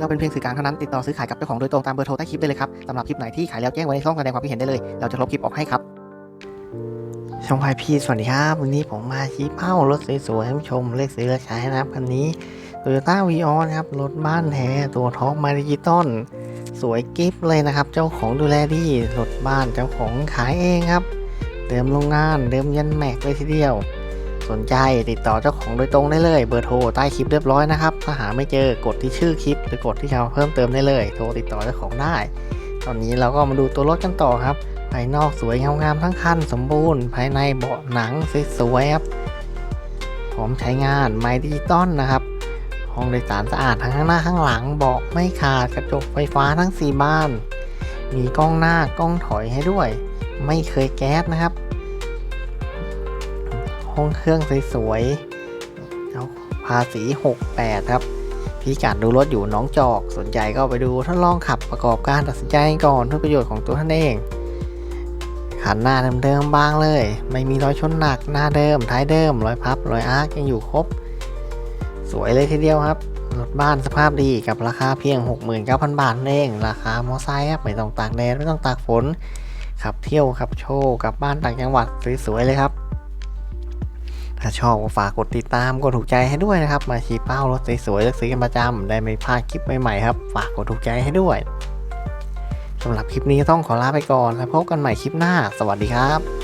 เราเป็นเพียงสื่อกลางเท่านั้นติดต่อซื้อขายกับเจ้าของโดยตรงตามเบอร์โทรใต้คลิปได้เลยครับสำหรับคลิปไหนที่ขายแล้วแจ้งไว้ในช่องแสดงความคิดเห็นได้เลย เราจะลบคลิปออกให้ครับช่องพายพีสวัสดีครับ วันนี้ผมมาชี้เป้ารถสวยๆให้ชมเลขซื้อและใช้นะครับคันนี้ Toyota v ีออนครับ รถบ้านแท้ตัวท็อปมาดิจิตอลสวยกิฟเลยนะครับ เจ้าของดูแลดีรถบ้านเจ้าของขายเองครับเดิมโรงงานเดิมยันแม็กเลยทีเดียว สนใจติดต่อเจ้าของโดยตรงได้เลยเบอร์โทรใต้คลิปเรียบร้อยนะครับถ้าหาไม่เจอกดที่ชื่อคลิปหรือกดที่ชาวเพิ่มเติมได้เลย โทรติดต่อเจ้าของได้ ตอนนี้เราก็มาดูตัวรถกันต่อครับ ภายนอกสวยงามๆทั้งคันสมบูรณ์ ภายในเบาะหนังสวยๆครับพร้อมใช้งานไมดิจิตอลนะครับห้องโดยสารสะอาดทั้งข้างหน้าข้างหลังเบาะไม่ขาดกระจกไฟฟ้าทั้ง 4บาน มีกล้องหน้ากล้องถอยให้ด้วย ไม่เคยแก๊สนะครับ ห้องเครื่องสวยๆเอาภาษี 68 ครับพิกัดดูรถอยู่น้องจอกสนใจก็ไปดูทดลองขับประกอบการตัดสินใจก่อนเพื่อประโยชน์ของตัวท่านเองขันหน้าเดิมๆบ้างเลย ไม่มีรอยชนหนักหน้าเดิม ท้ายเดิมรอยพับรอยอาร์คยังอยู่ครบ สวยเลยทีเดียวครับรถบ้านสภาพดีกับราคาเพียง 69,000 บาทนั่นเอง ราคามอไซค์ครับไม่ต้องตากแดดไม่ต้องตากฝนขับเที่ยวขับโชว์กลับบ้านต่างจังหวัดสวยๆเลยครับ ถ้าชอบก็ฝากกดติดตามกดถูกใจให้ด้วยนะครับ มาชี้เป้ารถสวยๆเลือกซื้อกันประจำได้ไม่พลาดคลิปใหม่ๆครับ ฝากกดถูกใจให้ด้วยสำหรับคลิปนี้ต้องขอลาไปก่อน แล้วพบกันใหม่คลิปหน้า สวัสดีครับ